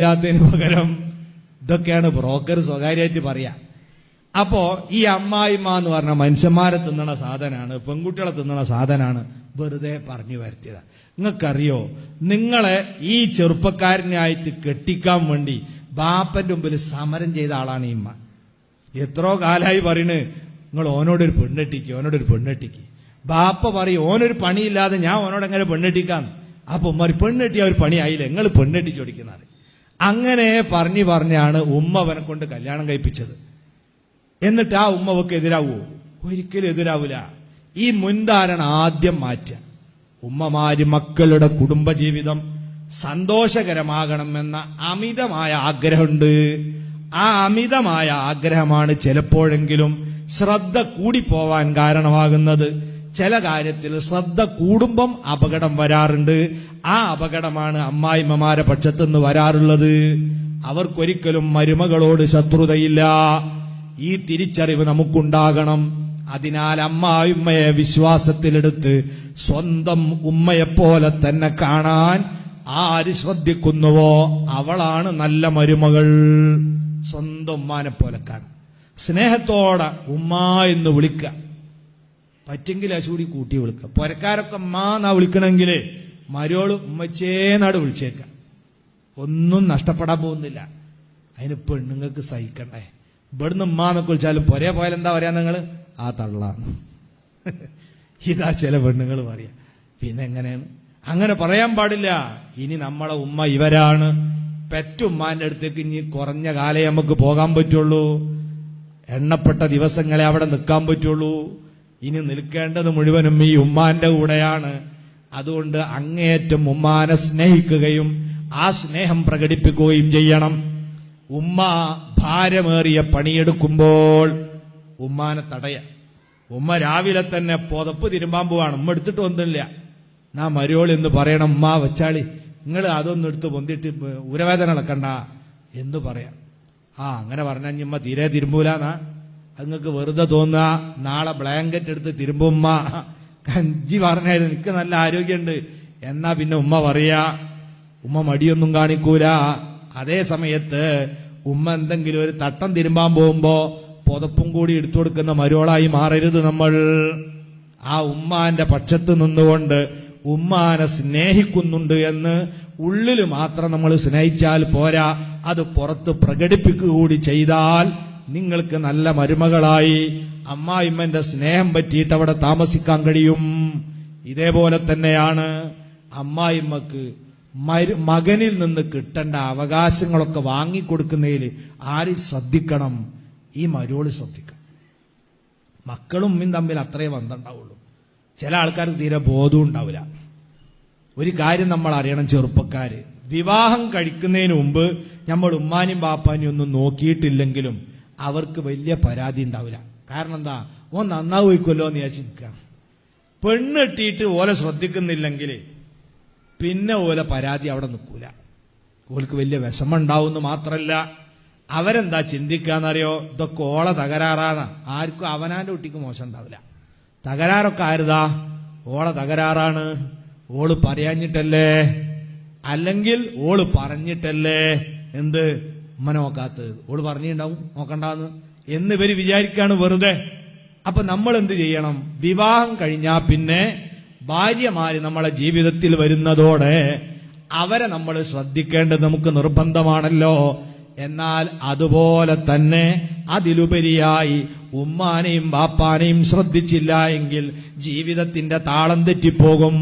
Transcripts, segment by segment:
ത്തിന് പകരം ഇതൊക്കെയാണ് ബ്രോക്കർ സ്വകാര്യമായിട്ട് പറയാ. അപ്പോ ഈ അമ്മായിമ്മ എന്ന് പറഞ്ഞ മനുഷ്യന്മാരെ തിന്നണ സാധനമാണ് പെൺകുട്ടികളെ തിന്നണ സാധനമാണ് വെറുതെ പറഞ്ഞു വരുത്തിയത്. നിങ്ങൾക്കറിയോ നിങ്ങളെ ഈ ചെറുപ്പക്കാരനായിട്ട് കെട്ടിക്കാൻ വേണ്ടി ബാപ്പന്റെ മുമ്പിൽ സമരം ചെയ്ത ആളാണ് ഈ ഇമ്മ എത്രയോ കാലായി പറയണ് നിങ്ങൾ ഓനോടൊരു പെണ്ണെട്ടിക്ക് ഓനോടൊരു പെണ്ണെട്ടിക്ക്. ബാപ്പ പറയും ഓനൊരു പണിയില്ലാതെ ഞാൻ ഓനോട് എങ്ങനെ പെണ്ണെട്ടിക്കാം അപ്പൊ ഉമ്മ പെണ്ണെട്ടിയ ഒരു പണിയായില്ല നിങ്ങൾ പെണ്ണെട്ടിക്ക് ഓടിക്കുന്നത് അങ്ങനെ പറഞ്ഞു പറഞ്ഞാണ് ഉമ്മ അവനെ കൊണ്ട് കല്യാണം കഴിപ്പിച്ചത്. എന്നിട്ട് ആ ഉമ്മവക്ക് എതിരാവോ? ഒരിക്കലും എതിരാവൂല. ഈ മുൻധാരണ ആദ്യം മാറ്റ ഉമ്മമാര് മക്കളുടെ കുടുംബജീവിതം സന്തോഷകരമാകണമെന്ന അമിതമായ ആഗ്രഹമുണ്ട്. ആ അമിതമായ ആഗ്രഹമാണ് ചിലപ്പോഴെങ്കിലും ശ്രദ്ധ കൂടിപ്പോവാൻ കാരണമാകുന്നത്. ചില കാര്യത്തിൽ ശ്രദ്ധ കൂടുമ്പം അപകടം വരാറുണ്ട്. ആ അപകടമാണ് അമ്മായിമ്മമാരെ പക്ഷത്തുനിന്ന് വരാറുള്ളത്. അവർക്കൊരിക്കലും മരുമകളോട് ശത്രുതയില്ല. ഈ തിരിച്ചറിവ് നമുക്കുണ്ടാകണം. അതിനാൽ അമ്മായിമ്മയെ വിശ്വാസത്തിലെടുത്ത് സ്വന്തം ഉമ്മയെപ്പോലെ തന്നെ കാണാൻ ആര് ശ്രദ്ധിക്കുന്നുവോ അവളാണ് നല്ല മരുമകൾ. സ്വന്തം ഉമ്മാനെ പോലെ കാണാം സ്നേഹത്തോടെ ഉമ്മ എന്ന് വിളിക്കുക. പറ്റെങ്കിൽ അശൂടി കൂട്ടി വിളിക്കുക. പുരക്കാരൊക്കെ മാന്നാ വിളിക്കണമെങ്കിൽ മരോൾ ഉമ്മച്ചേന്നാട് വിളിച്ചേക്ക ഒന്നും നഷ്ടപ്പെടാൻ പോകുന്നില്ല. അതിന് പെണ്ണുങ്ങൾക്ക് സഹിക്കണ്ടേ. ഇവിടുന്ന് ഉമ്മാന്നൊക്കെ വിളിച്ചാലും പുരേ പോയാൽ എന്താ പറയാ നിങ്ങൾ? ആ തള്ളാന്ന്. ഇതാ ചില പെണ്ണുങ്ങൾ പറയാ. പിന്നെ എങ്ങനെയാണ്? അങ്ങനെ പറയാൻ പാടില്ല. ഇനി നമ്മളെ ഉമ്മ ഇവരാണ്. പെറ്റുമ്മാന്റെ അടുത്തേക്ക് ഇനി കുറഞ്ഞ കാലേ നമുക്ക് പോകാൻ പറ്റുള്ളൂ. എണ്ണപ്പെട്ട ദിവസങ്ങളെ അവിടെ നിൽക്കാൻ പറ്റുള്ളൂ. ഇനി നിൽക്കേണ്ടത് മുഴുവനും ഈ ഉമ്മാന്റെ കൂടെയാണ്. അതുകൊണ്ട് അങ്ങേയറ്റം ഉമ്മാനെ സ്നേഹിക്കുകയും ആ സ്നേഹം പ്രകടിപ്പിക്കുകയും ചെയ്യണം. ഉമ്മ ഭാരമേറിയ പണിയെടുക്കുമ്പോൾ ഉമ്മാനെ തടയ. ഉമ്മ രാവിലെ തന്നെ പുതപ്പ് തിരുമ്പാൻ പോവാണ്. ഉമ്മ എടുത്തിട്ട് ഒന്നുമില്ല നാ മരുവോൾ എന്ന് പറയണം ഉമ്മ വെച്ചാളി. നിങ്ങൾ അതൊന്നും എടുത്ത് പൊന്തിട്ട് ഉരവേദന ഇളക്കണ്ട എന്ന് പറയാം. ആ അങ്ങനെ പറഞ്ഞാൽ ഉമ്മ തീരെ തിരുമ്പൂലാന്നാ. നിങ്ങൾക്ക് വെറുതെ തോന്നുക നാളെ ബ്ലാങ്കറ്റ് എടുത്ത് തിരുമ്പുമ്മ കഞ്ചി പറഞ്ഞത് എനിക്ക് നല്ല ആരോഗ്യമുണ്ട്. എന്നാ പിന്നെ ഉമ്മ പറയാ ഉമ്മ മടിയൊന്നും കാണിക്കൂല. അതേ സമയത്ത് ഉമ്മ എന്തെങ്കിലും ഒരു തട്ടം തിരുമ്പാൻ പോകുമ്പോ പുതപ്പും കൂടി എടുത്തു കൊടുക്കുന്ന മരുവളായി മാറരുത് നമ്മൾ. ആ ഉമ്മാന്റെ പക്ഷത്ത് നിന്നുകൊണ്ട് ഉമ്മാനെ സ്നേഹിക്കുന്നുണ്ട് എന്ന് ഉള്ളിൽ മാത്രം നമ്മൾ സ്നേഹിച്ചാൽ പോരാ. അത് പുറത്ത് പ്രകടിപ്പിക്കുക കൂടി ചെയ്താൽ നിങ്ങൾക്ക് നല്ല മരുമകളായി അമ്മായിമ്മന്റെ സ്നേഹം പറ്റിയിട്ട് അവിടെ താമസിക്കാൻ കഴിയും. ഇതേപോലെ തന്നെയാണ് അമ്മായിമ്മക്ക് മകനിൽ നിന്ന് കിട്ടേണ്ട അവകാശങ്ങളൊക്കെ വാങ്ങിക്കൊടുക്കുന്നതിൽ ആര് ശ്രദ്ധിക്കണം? ഈ മരോൾ ശ്രദ്ധിക്കണം. മക്കളും ഉമ്മയും തമ്മിൽ അത്രേ ബന്ധമുണ്ടാവുള്ളൂ. ചില ആൾക്കാർക്ക് തീരെ ബോധവും ഉണ്ടാവില്ല. ഒരു കാര്യം നമ്മൾ അറിയണം ചെറുപ്പക്കാര്. വിവാഹം കഴിക്കുന്നതിന് മുമ്പ് നമ്മൾ ഉമ്മാനും ബാപ്പാനും ഒന്നും നോക്കിയിട്ടില്ലെങ്കിലും അവർക്ക് വലിയ പരാതി ഉണ്ടാവില്ല. കാരണം എന്താ? ഓൻ നന്നാവുമല്ലോ എന്ന് വിചാരിച്ചിരിക്കുക പെണ്ണെട്ടിയിട്ട് ഓലെ ശ്രദ്ധിക്കുന്നില്ലെങ്കിൽ പിന്നെ ഓലെ പരാതി അവിടെ നിൽക്കൂല. ഓൾക്ക് വലിയ വിഷമം ഉണ്ടാവുമെന്ന് മാത്രല്ല അവരെന്താ ചിന്തിക്കാന്നറിയോ ഇതൊക്കെ ഓള തകരാറാണ്. ആർക്കും അവനാന്റെ കുട്ടിക്ക് മോശം ഉണ്ടാവില്ല. തകരാറൊക്കെ ആരുതാ? ഓള തകരാറാണ്. ഓൾ പറയാഞ്ഞിട്ടല്ലേ? അല്ലെങ്കിൽ ഓൾ പറഞ്ഞിട്ടല്ലേ? എന്ത്? ഉമ്മനെ നോക്കാത്തത്. ഓൾ പറഞ്ഞിട്ടുണ്ടാവും നോക്കണ്ടാന്ന്. എന്ന് ഇവർ വിചാരിക്കാണ് വെറുതെ. അപ്പൊ നമ്മൾ എന്ത് ചെയ്യണം? വിവാഹം കഴിഞ്ഞാ പിന്നെ ഭാര്യമാര് നമ്മളെ ജീവിതത്തിൽ വരുന്നതോടെ അവരെ നമ്മൾ ശ്രദ്ധിക്കേണ്ടത് നമുക്ക് നിർബന്ധമാണല്ലോ. എന്നാൽ അതുപോലെ തന്നെ അതിലുപരിയായി ഉമ്മാനെയും ബാപ്പാനെയും ശ്രദ്ധിച്ചില്ല എങ്കിൽ ജീവിതത്തിന്റെ താളം തെറ്റിപ്പോകും.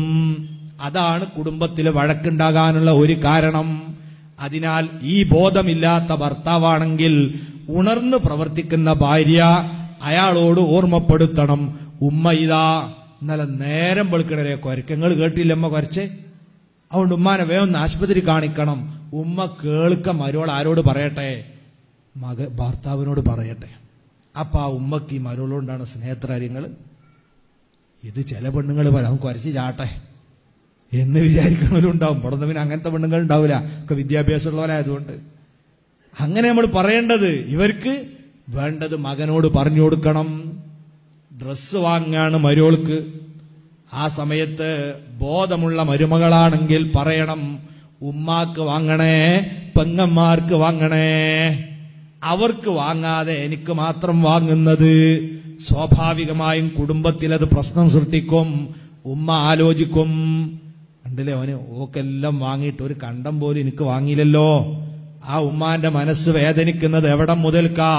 അതാണ് കുടുംബത്തിൽ വഴക്കുണ്ടാകാനുള്ള ഒരു കാരണം. അതിനാൽ ഈ ബോധമില്ലാത്ത ഭർത്താവാണെങ്കിൽ ഉണർന്ന് പ്രവർത്തിക്കുന്ന ഭാര്യ അയാളോട് ഓർമ്മപ്പെടുത്തണം. ഉമ്മ ഇതാ ഇന്നലെ നേരം വെളുക്കണരെ കൊരക്കങ്ങൾ കേട്ടില്ലമ്മ കുറച്ച് അതുകൊണ്ട് ഉമ്മാനെ വേഗം ആശുപത്രി കാണിക്കണം. ഉമ്മ കേൾക്ക മരോൾ ആരോട് പറയട്ടെ? മക ഭർത്താവിനോട് പറയട്ടെ. അപ്പൊ ആ ഉമ്മക്ക് ഈ മരോളുകൊണ്ടാണ് സ്നേഹത്രാര്യങ്ങൾ ഇത് ചില പെണ്ണുങ്ങൾ പറയാം കുരച്ച് ചാട്ടെ. എന്ന് വിചാരിക്കണവരും ഉണ്ടാവും. പുറത്ത് പിന്നെ അങ്ങനത്തെ പെണ്ണുങ്ങൾ ഉണ്ടാവില്ല. ഒക്കെ വിദ്യാഭ്യാസമുള്ളവരായതുകൊണ്ട്. അങ്ങനെ നമ്മൾ പറയേണ്ടത് ഇവർക്ക് വേണ്ടത് മകനോട് പറഞ്ഞു കൊടുക്കണം. ഡ്രസ്സ് വാങ്ങാണ് മരോൾക്ക് ആ സമയത്ത് ബോധമുള്ള മരുമകളാണെങ്കിൽ പറയണം ഉമ്മാക്ക് വാങ്ങണേ പെങ്ങന്മാർക്ക് വാങ്ങണേ. അവർക്ക് വാങ്ങാതെ എനിക്ക് മാത്രം വാങ്ങുന്നത്. സ്വാഭാവികമായും കുടുംബത്തിൽ അത് പ്രശ്നം സൃഷ്ടിക്കും ഉമ്മ ആലോചിക്കും. കണ്ടില്ലേ അവന്? ഓക്കെല്ലാം വാങ്ങിയിട്ട് ഒരു കണ്ടം പോലും എനിക്ക് വാങ്ങിയില്ലല്ലോ. ആ ഉമ്മാന്റെ മനസ്സ് വേദനിക്കുന്നത് എവിടെ മുതൽക്കാ?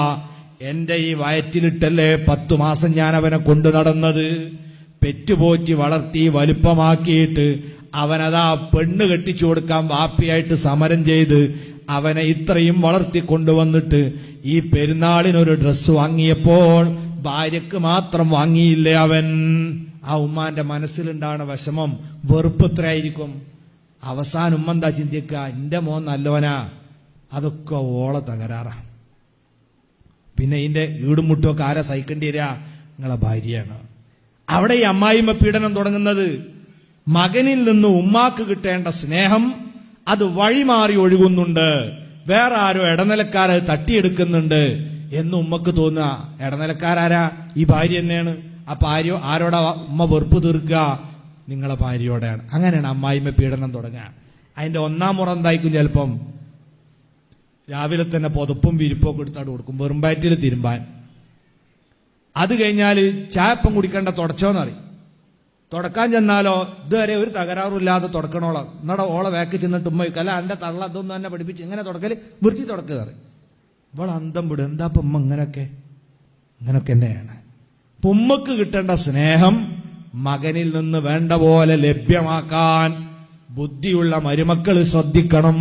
എന്റെ ഈ വയറ്റിലിട്ടല്ലേ പത്തു മാസം ഞാൻ അവനെ കൊണ്ടു നടന്നത്? പെറ്റുപോറ്റി വളർത്തി വലുപ്പമാക്കിയിട്ട് അവനതാ പെണ്ണ് കെട്ടിച്ചു കൊടുക്കാൻ വാപ്പിയായിട്ട് സമരം ചെയ്ത് അവനെ ഇത്രയും വളർത്തി കൊണ്ടുവന്നിട്ട് ഈ പെരുന്നാളിനൊരു ഡ്രസ്സ് വാങ്ങിയപ്പോൾ ഭാര്യക്ക് മാത്രം വാങ്ങിയില്ലേ അവൻ? ആ ഉമ്മാന്റെ മനസ്സിലുണ്ടാണ് വിഷമം വെറുപ്പ് എത്രയായിരിക്കും അവസാനം ഉമ്മ എന്താ ചിന്തിക്കുക? എന്റെ മോൻ നല്ലവനാ. അതൊക്കെ ഓള തകരാറാ. പിന്നെ ഇതിന്റെ ഈടുമുട്ടൊക്കെ ആരാ സഹിക്കേണ്ടി വരിക? നിങ്ങളെ ഭാര്യയാണ്. അവിടെ ഈ അമ്മായിമ്മ പീഡനം തുടങ്ങുന്നത് മകനിൽ നിന്ന് ഉമ്മാക്ക് കിട്ടേണ്ട സ്നേഹം അത് വഴിമാറി ഒഴുകുന്നുണ്ട്. വേറെ ആരോ ഇടനിലക്കാരെ തട്ടിയെടുക്കുന്നുണ്ട് എന്ന് ഉമ്മക്ക് തോന്നുക. ഇടനിലക്കാരാരാ? ഈ ഭാര്യ തന്നെയാണ്. അപ്പൊ ആരോ ആരോടാ ഉമ്മ വെറുപ്പ് തീർക്കുക? നിങ്ങളെ ഭാര്യയോടെയാണ്. അങ്ങനെയാണ് അമ്മായിമ്മ പീഡനം തുടങ്ങുക. അതിന്റെ ഒന്നാം മുറ എന്തായിരിക്കും ചിലപ്പം? രാവിലെ തന്നെ പുതപ്പും വിരിപ്പൊക്കെ എടുത്താണ്ട് കൊടുക്കും. വെറുമ്പാറ്റിൽ തിരുമ്പാൻ. അത് കഴിഞ്ഞാൽ ചായപ്പം കുടിക്കേണ്ട തുടച്ചോന്നറിയും തുടക്കാൻ ചെന്നാലോ ഇതുവരെ ഒരു തകരാറില്ലാതെ തുടക്കണോളോ. എന്നോടെ ഓളെ വേക്ക് ചെന്നിട്ട് ഉമ്മ ചോദിക്കും, അല്ല എന്റെ തള്ള അതൊന്നും തന്നെ പഠിപ്പിച്ച് ഇങ്ങനെ തുടക്കൽ? വൃത്തി തുടക്കുക ഇവൾ അന്തം വിടും. എന്താ ഇപ്പൊ ഉമ്മ ഇങ്ങനൊക്കെ? ഇങ്ങനൊക്കെ തന്നെയാണ്. ഇപ്പൊ ഉമ്മക്ക് കിട്ടേണ്ട സ്നേഹം മകനിൽ നിന്ന് വേണ്ട പോലെ ലഭ്യമാക്കാൻ ബുദ്ധിയുള്ള മരുമക്കൾ ശ്രദ്ധിക്കണം.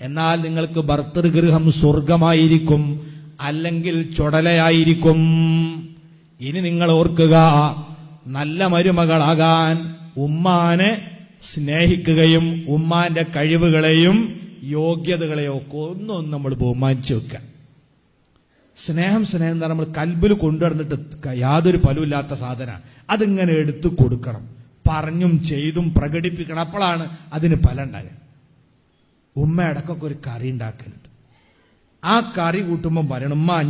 എന്നാൽ നിങ്ങൾക്ക് ഭർത്തൃഗൃഹം സ്വർഗമായിരിക്കും അല്ലെങ്കിൽ ചുടലയായിരിക്കും. ഇനി നിങ്ങൾ ഓർക്കുക നല്ല മരുമകളാകാൻ ഉമ്മാനെ സ്നേഹിക്കുകയും ഉമ്മാന്റെ കഴിവുകളെയും യോഗ്യതകളെയും ഒക്കെ ഒന്നും നമ്മൾ ബഹുമാനിച്ചു വെക്കുക. സ്നേഹം സ്നേഹം എന്ന് നമ്മൾ കൽബിൽ കൊണ്ടുവന്നിട്ട് യാതൊരു ഫലമില്ലാത്ത സാധന അതിങ്ങനെ എടുത്തു കൊടുക്കണം. പറഞ്ഞും ചെയ്തും പ്രകടിപ്പിക്കണം. അപ്പോഴാണ് അതിന് ഫലം ഉണ്ടാകുക. ഉമ്മ ഇടക്കൊക്കെ ഒരു കറി ഉണ്ടാക്കലുണ്ട്. ആ കറി കൂട്ടുമ്പോൾ പറയണം ഉമ്മ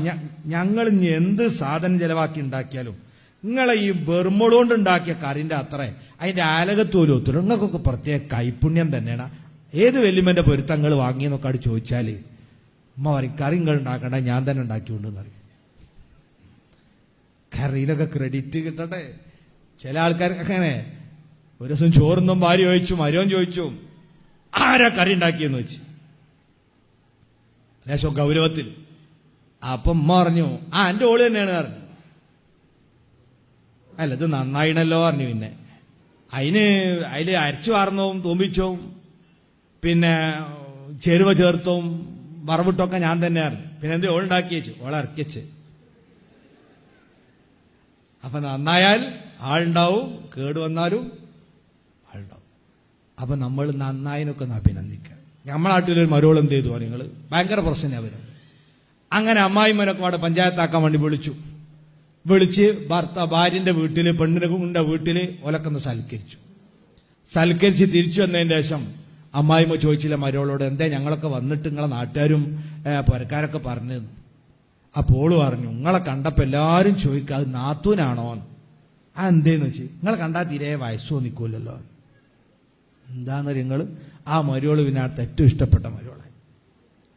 ഞങ്ങൾ ഇനി എന്ത് സാധനം ചെലവാക്കി ഉണ്ടാക്കിയാലും നിങ്ങളെ ഈ വെറുമോളുകൊണ്ട് ഉണ്ടാക്കിയ കറിന്റെ അത്രേ അതിന്റെ ആലകത്തോലും ഒത്തിരി നിങ്ങൾക്കൊക്കെ പ്രത്യേക കൈപ്പുണ്യം തന്നെയാണ്. ഏത് വെല്ലുമന്റെ പൊരുത്തങ്ങൾ വാങ്ങിയെന്നൊക്കെ അവിടെ ചോദിച്ചാൽ ഉമ്മ പറയും കറി നിങ്ങൾ ഉണ്ടാക്കണ്ട ഞാൻ തന്നെ ഉണ്ടാക്കിക്കൊണ്ടെന്ന് പറയും. കറിയിലൊക്കെ ക്രെഡിറ്റ് കിട്ടട്ടെ ചില ആൾക്കാർക്ക് അങ്ങനെ. ഒരു ദിവസം ചോറുന്നും ഭാര്യ ചോദിച്ചു മരവും ചോദിച്ചു ആരാ കറി ഉണ്ടാക്കിയെന്ന് വെച്ച്? ലേശം ഗൗരവത്തിൽ. അപ്പൊ ഉമ്മ പറഞ്ഞു ആ എന്റെ ഓൾ തന്നെയാണ് പറഞ്ഞു. അല്ല ഇത് നന്നായിണല്ലോ പറഞ്ഞു പിന്നെ. അതിന് അതിൽ അരച്ചു വാർന്നവും തൂമ്പിച്ചവും പിന്നെ ചേരുവ ചേർത്തവും വറവിട്ടൊക്കെ ഞാൻ തന്നെയാണ് പിന്നെ എന്ത് ഓളുണ്ടാക്കി വെച്ചു. ഓളെ ഇറക്കിച്ച്. അപ്പൊ നന്നായാൽ ആളുണ്ടാവും കേട് വന്നാലും ആളുണ്ടാവും. അപ്പൊ നമ്മൾ നന്നായിനൊക്കെ ഒന്ന് അഭിനന്ദിക്കുക. നമ്മളെ നാട്ടിലൊരു മരോൾ എന്ത് ചെയ്തു നിങ്ങൾ ഭയങ്കര പ്രശ്നം അവർ. അങ്ങനെ അമ്മായിമ്മനൊക്കെ അവിടെ പഞ്ചായത്താക്കാൻ വേണ്ടി വിളിച്ചു. വിളിച്ച് ഭർത്ത ഭാര്യന്റെ വീട്ടിൽ പെണ്ണിന്റെ വീട്ടിൽ ഒലക്കൊന്ന് സൽക്കരിച്ചു. സൽക്കരിച്ച് തിരിച്ചു വന്നതിന് ശേഷം അമ്മായിമ്മ ചോദിച്ചില്ല മരോളോട് എന്താ ഞങ്ങളൊക്കെ വന്നിട്ട് നിങ്ങളെ നാട്ടുകാരും പുരക്കാരൊക്കെ പറഞ്ഞു അപ്പോൾ പറഞ്ഞു നിങ്ങളെ കണ്ടപ്പോ എല്ലാരും ചോദിക്കുക അത് നാത്തൂനാണോ? ആ എന്തേന്ന് വെച്ച്? നിങ്ങളെ കണ്ടാ തീരെ വയസ്സോ നിൽക്കൂലല്ലോ എന്താന്ന് നിങ്ങൾ ആ മരുവൾ പിന്നെ അടുത്ത് ഏറ്റവും ഇഷ്ടപ്പെട്ട മരുവളായി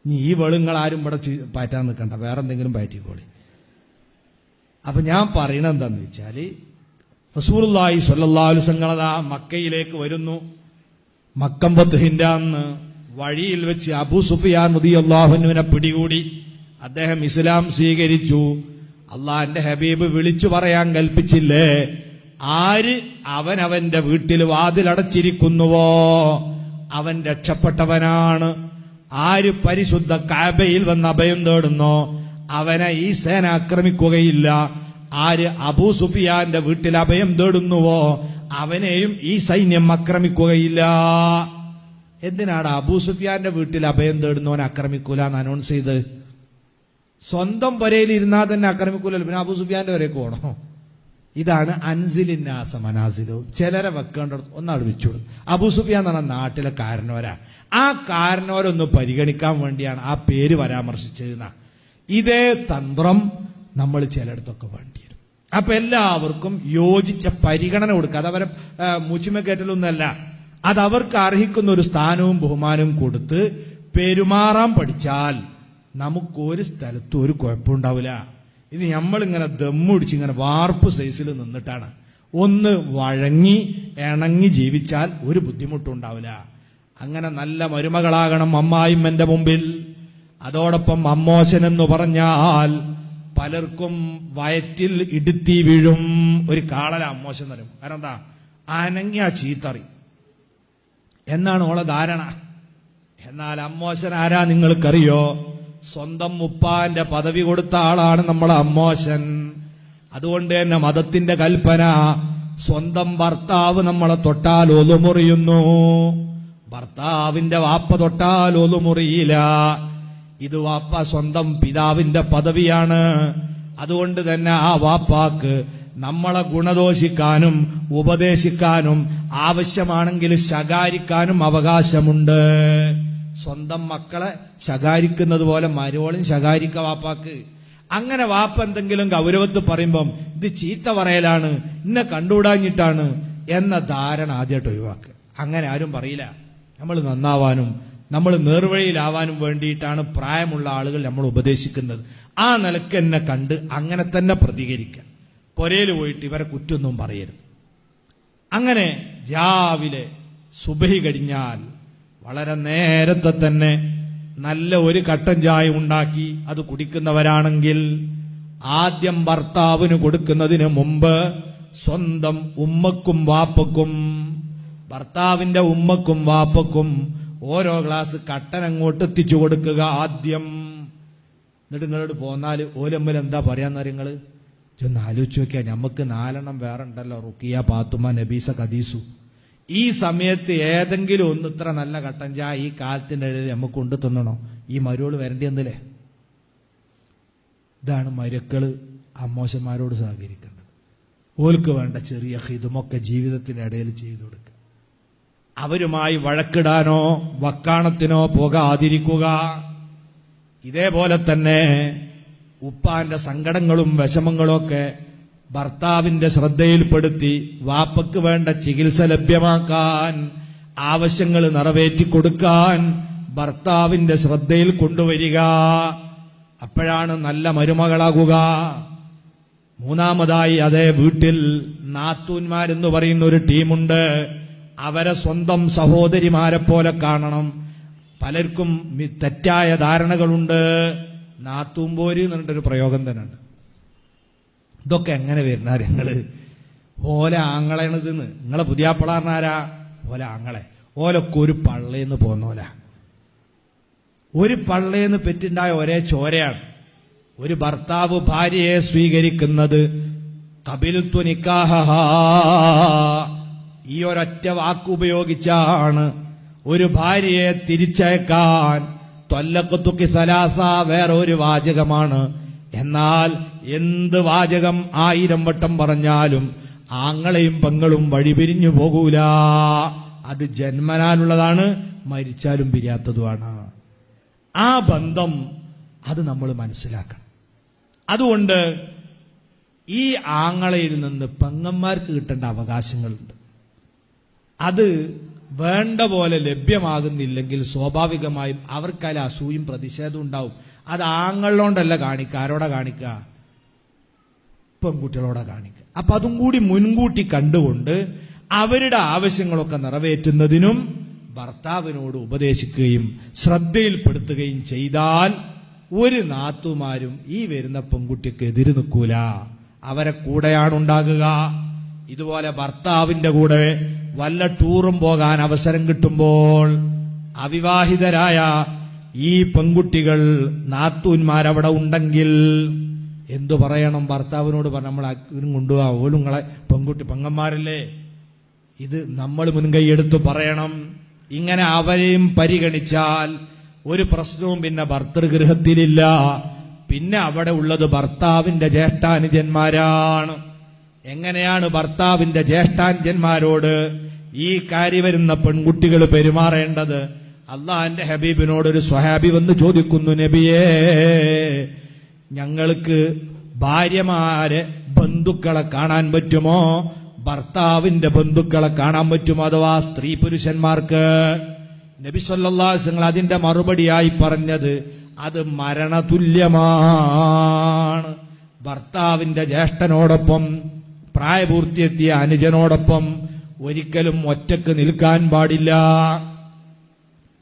നീ ഈ വെളുങ്ങൾ ആരും ഇവിടെ പാറ്റാൻ നിൽക്കണ്ട വേറെ എന്തെങ്കിലും പാറ്റിക്കോളി. അപ്പൊ ഞാൻ പറയണത് എന്താന്ന് അലൈഹി വസല്ലം അതാ മക്കയിലേക്ക് വരുന്നു. മക്കമ്പത്തുഹിന്റെ അന്ന് വഴിയിൽ വെച്ച് അബൂ സുഫിയാൻ റളിയല്ലാഹുവിനെ പിടികൂടി അദ്ദേഹം ഇസ്ലാം സ്വീകരിച്ചു. അള്ളാഹന്റെ ഹബീബ് വിളിച്ചു പറയാൻ കൽപ്പിച്ചില്ലേ? ആര് അവനവന്റെ വീട്ടിൽ വാതിലടച്ചിരിക്കുന്നുവോ അവൻ രക്ഷപ്പെട്ടവനാണ്. ആര് പരിശുദ്ധ കാബയിൽ വന്ന് അഭയം തേടുന്നോ? അവനെ ഈ സേന ആക്രമിക്കുകയില്ല. ആര് അബൂ സുഫിയാന്റെ വീട്ടിൽ അഭയം തേടുന്നുവോ? അവനെയും ഈ സൈന്യം ആക്രമിക്കുകയില്ല. എന്തിനാണ് അബൂ സുഫിയാന്റെ വീട്ടിൽ അഭയം തേടുന്നവൻ ആക്രമിക്കൂല എന്ന് അനൗൺസ് ചെയ്ത്? സ്വന്തം പുരയിൽ ഇരുന്നാൽ തന്നെ ആക്രമിക്കൂലല്ലോ. പിന്നെ അബൂ സുഫിയാന്റെ വരെ പോകണോ ഇതാണ് അൻസിലിന്നാസ മനാസിലോ. ചിലരെ വെക്കേണ്ടത് ഒന്നാട് വെച്ചോടും അബൂ സുഫിയാൻ എന്ന് പറഞ്ഞ നാട്ടിലെ കാരണവരാ. ആ കാരണവരൊന്ന് പരിഗണിക്കാൻ വേണ്ടിയാണ് ആ പേര് പരാമർശിച്ചതെന്ന ഇതേ തന്ത്രം നമ്മൾ ചിലയിടത്തൊക്കെ വേണ്ടി വരും അപ്പൊ എല്ലാവർക്കും യോജിച്ച പരിഗണന കൊടുക്കുക. അതവരെ മുച്ചിമ കയറ്റലൊന്നല്ല അത് അവർക്ക് അർഹിക്കുന്ന ഒരു സ്ഥാനവും ബഹുമാനവും കൊടുത്ത് പെരുമാറാൻ പഠിച്ചാൽ നമുക്ക് ഒരു സ്ഥലത്തും ഒരു കുഴപ്പമുണ്ടാവില്ല. ഇത് നമ്മളിങ്ങനെ ദമ്മുടിച്ച് ഇങ്ങനെ വാർപ്പ് സൈസിൽ നിന്നിട്ടാണ്. ഒന്ന് വഴങ്ങി ഇണങ്ങി ജീവിച്ചാൽ ഒരു ബുദ്ധിമുട്ടും ഉണ്ടാവില്ല. അങ്ങനെ നല്ല മരുമകളാകണം അമ്മായിമ്മന്റെ മുമ്പിൽ. അതോടൊപ്പം അമ്മോശൻ എന്ന് പറഞ്ഞാൽ പലർക്കും വയറ്റിൽ ഇടുത്തി വീഴും. ഒരു കാളല മോശം പറയും കാരണം എന്താ? അനങ്ങിയ ചീത്തറി. എന്നാണ് ഓളെ ധാരണ. എന്നാൽ അമ്മോശൻ ആരാ നിങ്ങൾക്കറിയോ? സ്വന്തം ഉപ്പാന്റെ പദവി കൊടുത്ത ആളാണ് നമ്മളെ അമ്മോശൻ. അതുകൊണ്ട് തന്നെ മതത്തിന്റെ കൽപ്പന സ്വന്തം ഭർത്താവ് നമ്മളെ തൊട്ടാൽ ഒലുമുറിയുന്നു ഭർത്താവിന്റെ വാപ്പ തൊട്ടാൽ ഒലുമുറിയില്ല ഇത് വാപ്പ സ്വന്തം പിതാവിന്റെ പദവിയാണ്. അതുകൊണ്ട് തന്നെ ആ വാപ്പാക്ക് നമ്മളെ ഗുണദോഷിക്കാനും ഉപദേശിക്കാനും ആവശ്യമാണെങ്കിൽ ശകാരിക്കാനും അവകാശമുണ്ട്. സ്വന്തം മക്കളെ ശകാരിക്കുന്നത് പോലെ മരോളും ശകാരിക്ക വാപ്പാക്ക്. അങ്ങനെ വാപ്പ എന്തെങ്കിലും ഗൗരവത്ത് പറയുമ്പം ഇത് ചീത്ത പറയലാണ് ഇന്നെ കണ്ടുകൂടാഞ്ഞിട്ടാണ് എന്ന ധാരണ ആദ്യമായിട്ട് ഒഴിവാക്കുക അങ്ങനെ ആരും പറയില്ല. നമ്മൾ നന്നാവാനും നമ്മൾ നേർവഴിയിലാവാനും വേണ്ടിയിട്ടാണ് പ്രായമുള്ള ആളുകൾ നമ്മൾ ഉപദേശിക്കുന്നത്. ആ നിലയ്ക്ക് എന്നെ കണ്ട് അങ്ങനെ തന്നെ പ്രതികരിക്കുക. പൊരയിൽ പോയിട്ട് ഇവരെ കുറ്റൊന്നും പറയരുത്. അങ്ങനെ രാവിലെ സുബഹി കഴിഞ്ഞാൽ വളരെ നേരത്തെ തന്നെ നല്ല ഒരു കട്ടൻ ചായ ഉണ്ടാക്കി അത് കുടിക്കുന്നവരാണെങ്കിൽ ആദ്യം ഭർത്താവിന് കൊടുക്കുന്നതിന് മുമ്പ് സ്വന്തം ഉമ്മക്കും വാപ്പക്കും ഭർത്താവിന്റെ ഉമ്മക്കും വാപ്പക്കും ഓരോ ഗ്ലാസ് കട്ടൻ അങ്ങോട്ട് എത്തിച്ചു കൊടുക്കുക ആദ്യം. എന്നിട്ട് നിങ്ങളോട് പോന്നാൽ ഓലമ്മൽ എന്താ പറയാന്ന് നിങ്ങൾ? ഒന്ന് ആലോചിച്ച് നോക്കിയാ നമുക്ക് നാലെണ്ണം വേറെ ഉണ്ടല്ലോ റുക്കിയ പാത്തുമ നബീസ കദീസു ഈ സമയത്ത് ഏതെങ്കിലും ഒന്ന് ഇത്ര നല്ല കട്ടൻ ചായ ഈ കാലത്തിന്റെ ഇടയിൽ നമുക്ക് കൊണ്ടു തന്നണോ? ഈ മരുകൾ വരേണ്ടി എന്നില്ലേ ഇതാണ് മരുക്കൾ അമ്മോശന്മാരോട് സഹകരിക്കേണ്ടത്. ഓൽക്ക് വേണ്ട ചെറിയ ഹിതുമൊക്കെ ജീവിതത്തിനിടയിൽ ചെയ്തു കൊടുക്കുക. അവരുമായി വഴക്കിടാനോ വക്കാണത്തിനോ പോകാതിരിക്കുക. ഇതേപോലെ തന്നെ ഉപ്പാന്റെ സങ്കടങ്ങളും വിഷമങ്ങളൊക്കെ ഭർത്താവിന്റെ ശ്രദ്ധയിൽപ്പെടുത്തി വാപ്പക്ക് വേണ്ട ചികിത്സ ലഭ്യമാക്കാൻ ആവശ്യങ്ങൾ നിറവേറ്റി കൊടുക്കാൻ ഭർത്താവിന്റെ ശ്രദ്ധയിൽ കൊണ്ടുവരിക. അപ്പോഴാണ് നല്ല മരുമകളാകുക. മൂന്നാമതായി അതേ വീട്ടിൽ നാത്തൂന്മാരെന്ന് പറയുന്ന ഒരു ടീമുണ്ട്. അവരെ സ്വന്തം സഹോദരിമാരെ പോലെ കാണണം. പലർക്കും തെറ്റായ ധാരണകളുണ്ട്. നാത്തൂമ്പോര് എന്ന് പറഞ്ഞിട്ടൊരു പ്രയോഗം തന്നെ ഉണ്ട് ഇതൊക്കെ എങ്ങനെ വരുന്ന നിങ്ങൾ? ഓല ആങ്ങളെണതെന്ന്. നിങ്ങളെ പുതിയാപ്പിളാറിനാരാ ഓല ആങ്ങളെ. ഓലൊക്കെ ഒരു പള്ളേന്ന് പോന്നോല. ഒരു പള്ളേന്ന് പെറ്റുണ്ടായ ഒരേ ചോരയാണ്. ഒരു ഭർത്താവ് ഭാര്യയെ സ്വീകരിക്കുന്നത് കപിൽത്വ നിക്കാഹ ഈ ഒരൊറ്റ വാക്കുപയോഗിച്ചാണ് ഒരു ഭാര്യയെ തിരിച്ചയക്കാൻ തൊല്ലക്കുത്തുക്കി സലാസ വേറെ ഒരു വാചകമാണ്. എന്നാൽ എന്ത് വാചകം ആയിരം വട്ടം പറഞ്ഞാലും ആങ്ങളെയും പെങ്ങളും വഴിപിരിഞ്ഞു പോകൂല. അത് ജന്മനാലുള്ളതാണ് മരിച്ചാലും പിരിയാത്തതുമാണ്. ആ ബന്ധം അത് നമ്മൾ മനസ്സിലാക്കണം. അതുകൊണ്ട് ഈ ആങ്ങളയിൽ നിന്ന് പെങ്ങന്മാർക്ക് കിട്ടേണ്ട അവകാശങ്ങളുണ്ട്. അത് വേണ്ട പോലെ ലഭ്യമാകുന്നില്ലെങ്കിൽ സ്വാഭാവികമായും അവർക്കതിൽ അസൂയും പ്രതിഷേധവും ഉണ്ടാവും. അത് ആങ്ങളിലോണ്ടല്ല കാണിക്കുക. ആരോടെ കാണിക്കുക? പെൺകുട്ടികളോടെ കാണിക്കുക. അപ്പൊ അതും കൂടി മുൻകൂട്ടി കണ്ടുകൊണ്ട് അവരുടെ ആവശ്യങ്ങളൊക്കെ നിറവേറ്റുന്നതിനും ഭർത്താവിനോട് ഉപദേശിക്കുകയും ശ്രദ്ധയിൽപ്പെടുത്തുകയും ചെയ്താൽ ഒരു നാത്തുമാരും ഈ വരുന്ന പെൺകുട്ടിക്ക് എതിര് നിൽക്കൂല. അവരെ കൂടെയാണ് ഉണ്ടാകുക. ഇതുപോലെ ഭർത്താവിന്റെ കൂടെ വല്ല ടൂറും പോകാൻ അവസരം കിട്ടുമ്പോൾ അവിവാഹിതരായ ഈ പെൺകുട്ടികൾ നാത്തൂന്മാരവിടെ ഉണ്ടെങ്കിൽ എന്തു പറയണം? ഭർത്താവിനോട് പറഞ്ഞ നമ്മൾ അക്കിനും കൊണ്ടുപോകാം ഓലും നിങ്ങളെ പെൺകുട്ടി പെങ്ങന്മാരല്ലേ? ഇത് നമ്മൾ മുൻകൈയെടുത്ത് പറയണം. ഇങ്ങനെ അവരെയും പരിഗണിച്ചാൽ ഒരു പ്രശ്നവും പിന്നെ ഭർത്തൃഗൃഹത്തിലില്ല. പിന്നെ അവിടെ ഉള്ളത് ഭർത്താവിന്റെ ജ്യേഷ്ഠാനുജന്മാരാണ്. എങ്ങനെയാണ് ഭർത്താവിന്റെ ജ്യേഷ്ഠാനുജന്മാരോട് ഈ കാര്യം വരുന്ന പെൺകുട്ടികൾ പെരുമാറേണ്ടത് അള്ളാന്റെ ഹബീബിനോട് ഒരു സ്വഹാബി വന്ന് ചോദിക്കുന്നു നബിയേ ഞങ്ങൾക്ക് ഭാര്യമാരെ ബന്ധുക്കളെ കാണാൻ പറ്റുമോ? ഭർത്താവിന്റെ ബന്ധുക്കളെ കാണാൻ പറ്റുമോ? അഥവാ സ്ത്രീ പുരുഷന്മാർക്ക്? നബി സല്ലാസ്ങ്ങൾ അതിന്റെ മറുപടിയായി പറഞ്ഞത് അത് മരണതുല്യമാണ്. ഭർത്താവിന്റെ ജ്യേഷ്ഠനോടൊപ്പം പ്രായപൂർത്തിയെത്തിയ അനുജനോടൊപ്പം ഒരിക്കലും ഒറ്റയ്ക്ക് നിൽക്കാൻ പാടില്ല.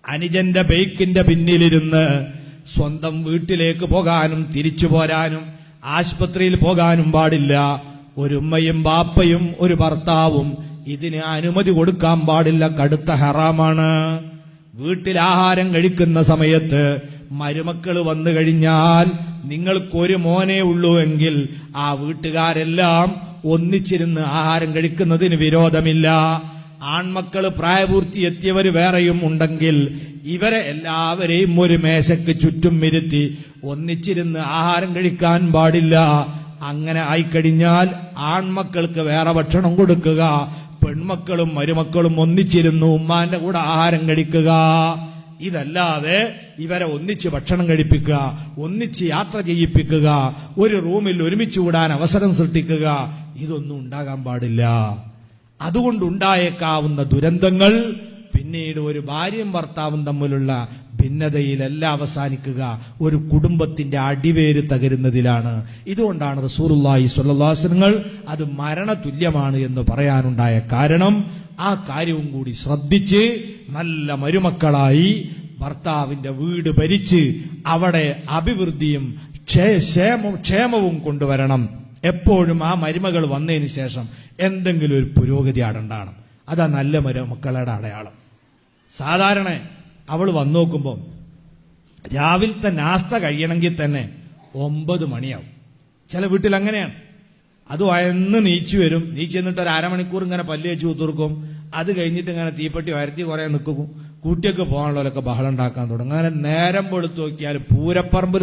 അനുജന്റെ ബൈക്കിന്റെ പിന്നിലിരുന്ന് സ്വന്തം വീട്ടിലേക്ക് പോകാനും തിരിച്ചു പോരാനും ആശുപത്രിയിൽ പോകാനും പാടില്ല. ഒരു ഉമ്മയും ബാപ്പയും ഒരു ഭർത്താവും ഇതിന് അനുമതി കൊടുക്കാൻ പാടില്ല. കടുത്ത ഹറാമാണ്. വീട്ടിൽ ആഹാരം കഴിക്കുന്ന സമയത്ത് മരുമക്കൾ വന്നു കഴിഞ്ഞാൽ നിങ്ങൾക്കൊരു മോനേ ഉള്ളൂ എങ്കിൽ ആ വീട്ടുകാരെല്ലാം ഒന്നിച്ചിരുന്ന് ആഹാരം കഴിക്കുന്നതിന് വിരോധമില്ല. ആൺമക്കൾ പ്രായപൂർത്തിയെത്തിയവർ വേറെയും ഉണ്ടെങ്കിൽ ഇവരെ എല്ലാവരെയും ഒരു മേശയ്ക്ക് ചുറ്റും ഇരുത്തി ഒന്നിച്ചിരുന്ന് ആഹാരം കഴിക്കാൻ പാടില്ല. അങ്ങനെ ആയിക്കഴിഞ്ഞാൽ ആൺമക്കൾക്ക് വേറെ ഭക്ഷണം കൊടുക്കുക പെൺമക്കളും മരുമക്കളും ഒന്നിച്ചിരുന്നു ഉമ്മാന്റെ കൂടെ ആഹാരം കഴിക്കുക. ഇതല്ലാതെ ഇവരെ ഒന്നിച്ച് ഭക്ഷണം കഴിപ്പിക്കുക ഒന്നിച്ച് യാത്ര ചെയ്യിപ്പിക്കുക ഒരു റൂമിൽ ഒരുമിച്ച് കൂടാൻ അവസരം സൃഷ്ടിക്കുക ഇതൊന്നും ഉണ്ടാകാൻ പാടില്ല. അതുകൊണ്ടുണ്ടായേക്കാവുന്ന ദുരന്തങ്ങൾ പിന്നീട് ഒരു ഭാര്യയും ഭർത്താവും തമ്മിലുള്ള ഭിന്നതയിലല്ല അവസാനിക്കുക ഒരു കുടുംബത്തിന്റെ അടിവേര് തകരുന്നതിലാണ്. ഇതുകൊണ്ടാണ് റസൂറുല്ലാഹി സ്വല്ലാസനങ്ങൾ അത് മരണതുല്യമാണ് എന്ന് പറയാനുണ്ടായ കാരണം ആ കാര്യവും കൂടി ശ്രദ്ധിച്ച് നല്ല മരുമക്കളായി ഭർത്താവിന്റെ വീട് ഭരിച്ച് അവിടെ അഭിവൃദ്ധിയും ക്ഷേ- ക്ഷേമവും കൊണ്ടുവരണം. എപ്പോഴും ആ മരുമകൾ വന്നതിന് ശേഷം എന്തെങ്കിലും ഒരു പുരോഗതി അടണ്ടാണ് അതാ നല്ല മരുമക്കളുടെ അടയാളം. സാധാരണ അവൾ വന്നു നോക്കുമ്പോൾ രാവിലത്തെ നാസ്ത കഴിയണമെങ്കിൽ തന്നെ ഒമ്പത് മണിയാവും. ചില വീട്ടിൽ അങ്ങനെയാണ്. അത് വയന്ന് നീച്ചു വരും. നീച്ചു എന്നിട്ട് ഒരു അരമണിക്കൂർ ഇങ്ങനെ പല്ല് വെച്ച് കുത്തിർക്കും. അത് കഴിഞ്ഞിട്ട് ഇങ്ങനെ തീപ്പെട്ടി വരത്തി കുറെ നിൽക്കും കൂട്ടിയൊക്കെ പോകാനുള്ളവരൊക്കെ ബഹളം ഉണ്ടാക്കാൻ തുടങ്ങും. അങ്ങനെ നേരം പൊളുത്തു നോക്കിയാൽ പൂരപ്പറമ്പിൽ